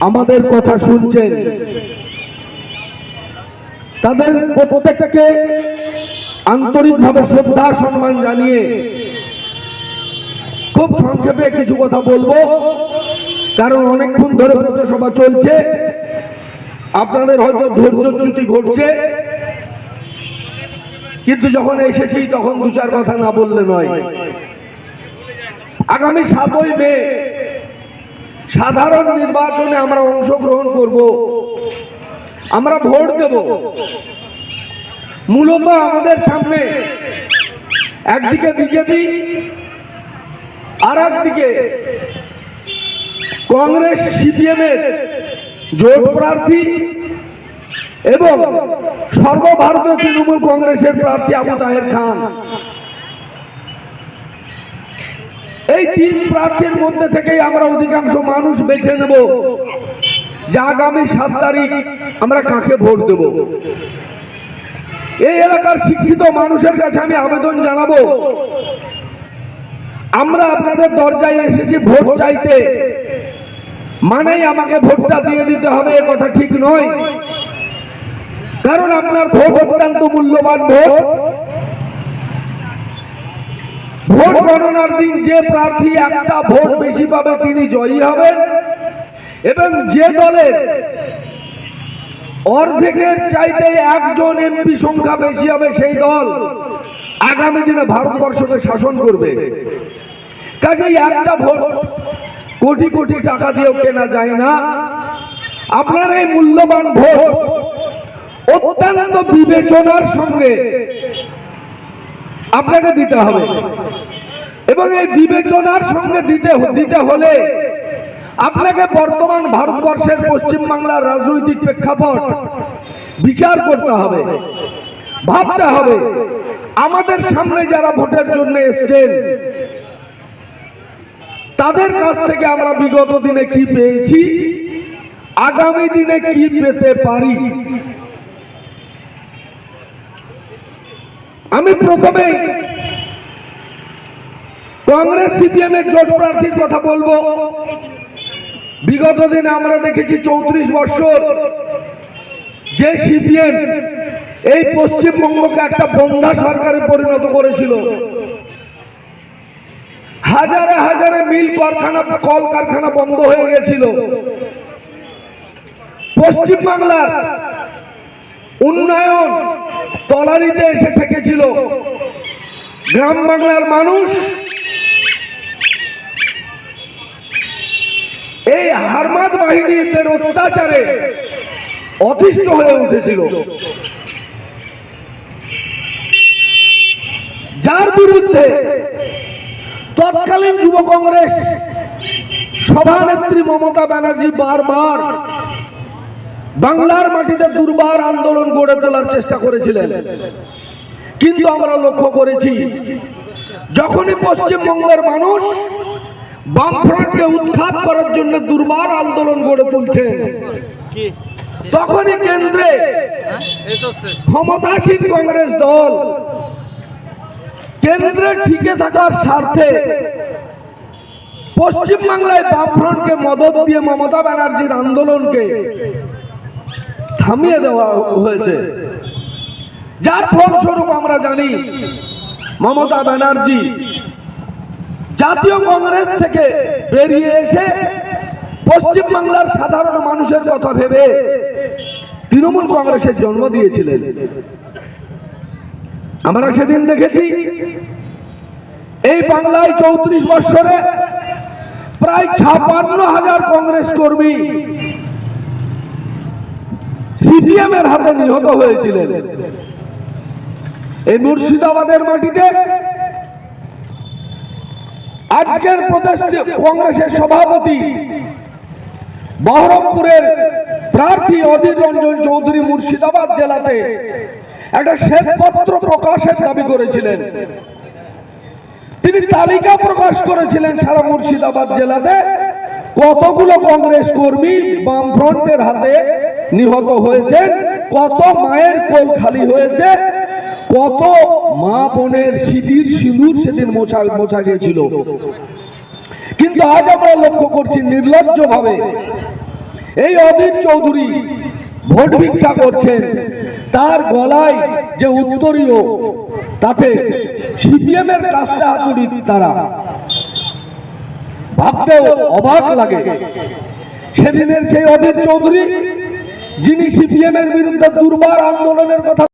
আমাদের কথা শুনছেন। তাদের প্রত্যেককে আন্তরিকভাবে শ্রদ্ধা, সম্মান জানিয়ে খুব সংক্ষেপে কিছু কথা বলব। কারণ অনেকক্ষণ ধরে পথসভা চলছে। আপনাদের হয়তো ধৈর্যচ্যুতি ঘটছে। কিন্তু যখন এসেছি তখন দু চার কথা না বললে নয়। আগামী সাতই মে সাধারণ নির্বাচনে আমরা অংশগ্রহণ করব। আমরা ভোট দেব। মূলত আমাদের সামনে একদিকে বিজেপি আর একদিকে কংগ্রেস, সিপিএম এর জোট প্রার্থী এবং সর্বভারতীয় তৃণমূল কংগ্রেসের প্রার্থী আবু তাহের খান। এই তিন প্রার্থীর মধ্যে থেকেই আমরা অধিকাংশ মানুষ বেছে নেব যে আগামী সাত তারিখ আমরা কাকে ভোট দেব। এই এলাকার শিক্ষিত মানুষের কাছে আমি আবেদন জানাব, আমরা আপনাদের দরজায় এসেছি ভোট চাইতে। মানেই আমাকে ভোটটা দিয়ে দিতে হবে, এ কথা ঠিক নয়। কারণ আপনার ভোট অত্যন্ত মূল্যবান ভোট। ভোট গণনার দিন যে প্রার্থী একটা ভোট বেশি পাবে তিনি জয়ী হবেন। এবং যে দলের অর্ধেকের চাইতে একজন এমপি সংখ্যা বেশি হবে সেই দল আগামী দিনে ভারতবর্ষকে শাসন করবে। কাজেই একটা ভোট কোটি কোটি টাকা দিয়েও কেনা যায় না। আপনার এই মূল্যবান ভোট অত্যন্ত বিবেচনার সঙ্গে আপনাকে দিতে হবে। এবং এই বিবেচনার সঙ্গে দিতে দিতে হলে আপনাকে বর্তমান ভারতবর্ষের পশ্চিমবাংলার রাজনৈতিক প্রেক্ষাপট বিচার করতে হবে, ভাবতে হবে। আমাদের সামনে যারা ভোটের জন্য এসছেন, তাদের কাছ থেকে আমরা বিগত দিনে কি পেয়েছি? আগামী দিনে কি পেতে পারি? আমি প্রথমে কংগ্রেস সিপিএম এর জোট প্রার্থীর কথা বলব। বিগত দিনে আমরা দেখেছি চৌত্রিশ বছর যে সিপিএম এই পশ্চিমবঙ্গকে একটা বন্ধা সরকারে পরিণত করেছিল। হাজারে হাজারে মিল কারখানা, কল কারখানা বন্ধ হয়ে গেছিল। পশ্চিমবাংলার উন্নয়ন তলারিতে এসে থেকেছিল। গ্রাম বাংলার মানুষ এই হারমাদ বাহিনীদের অত্যাচারে অতিষ্ঠ হয়ে উঠেছিল। যার বিরুদ্ধে তৎকালীন যুব কংগ্রেস সভানেত্রী মমতা ব্যানার্জি বারবার বাংলার মাটিতে দুর্বার আন্দোলন গড়ে তোলার চেষ্টা করেছিলেন। কিন্তু আমরা লক্ষ্য করেছি যখনই পশ্চিমবঙ্গের মানুষ বামফ্রন্টকে উৎখাত করার জন্য দুর্বার আন্দোলন গড়ে তুলছে তখনই কেন্দ্রে ক্ষমতাসীন কংগ্রেস দল কেন্দ্রে টিকে থাকার স্বার্থে পশ্চিমবাংলায় বামফ্রন্টকে মদত দিয়ে মমতা ব্যানার্জির আন্দোলনকে থামিয়ে দেওয়া হয়েছে। যার ফলস্বরূপ আমরা জানি, মমতা ব্যানার্জি জাতীয় কংগ্রেস থেকে বেরিয়ে এসে পশ্চিমবাংলার সাধারণ মানুষের কথা ভেবে তৃণমূল কংগ্রেসের জন্ম দিয়েছিলেন। আমরা সেদিন দেখেছি, এই বাংলায় চৌত্রিশ বছরে প্রায় ছাপান্ন হাজার কংগ্রেস কর্মী সিপিএম এর হাতে নিহত হয়েছিলেন। এই মুর্শিদাবাদের মাটিতে আজকের প্রদেশ কংগ্রেসের সভাপতি বহরমপুরের প্রার্থী অধীর রঞ্জন চৌধুরী মুর্শিদাবাদ জেলাতে একটা শ্বেতপত্র প্রকাশের দাবি করেছিলেন। তিনি তালিকা প্রকাশ করেছিলেন সারা মুর্শিদাবাদ জেলাতে। কতগুলো কংগ্রেস কর্মী বামফ্রন্টের হাতে নিহত হয়েছে, কত মায়ের কোল খালি হয়েছে, কত মা বোনের সিঁদির সিঁদুর সেদিন মোছা মোছা গিয়েছিল। কিন্তু আজ আমরা লক্ষ্য করছি নির্লজ্জ ভাবে এই অধীর চৌধুরী ভোট ভিক্ষা করছেন। তার গলায় যে উত্তরীয়, তাতে সিপিএম এর কাজটা হাতুড়ি তারা। ভাবতেও অবাক লাগে। সেদিনের সেই অধীর চৌধুরী যিনি সিপিএম এর বিরুদ্ধে দুর্বার আন্দোলনের কথা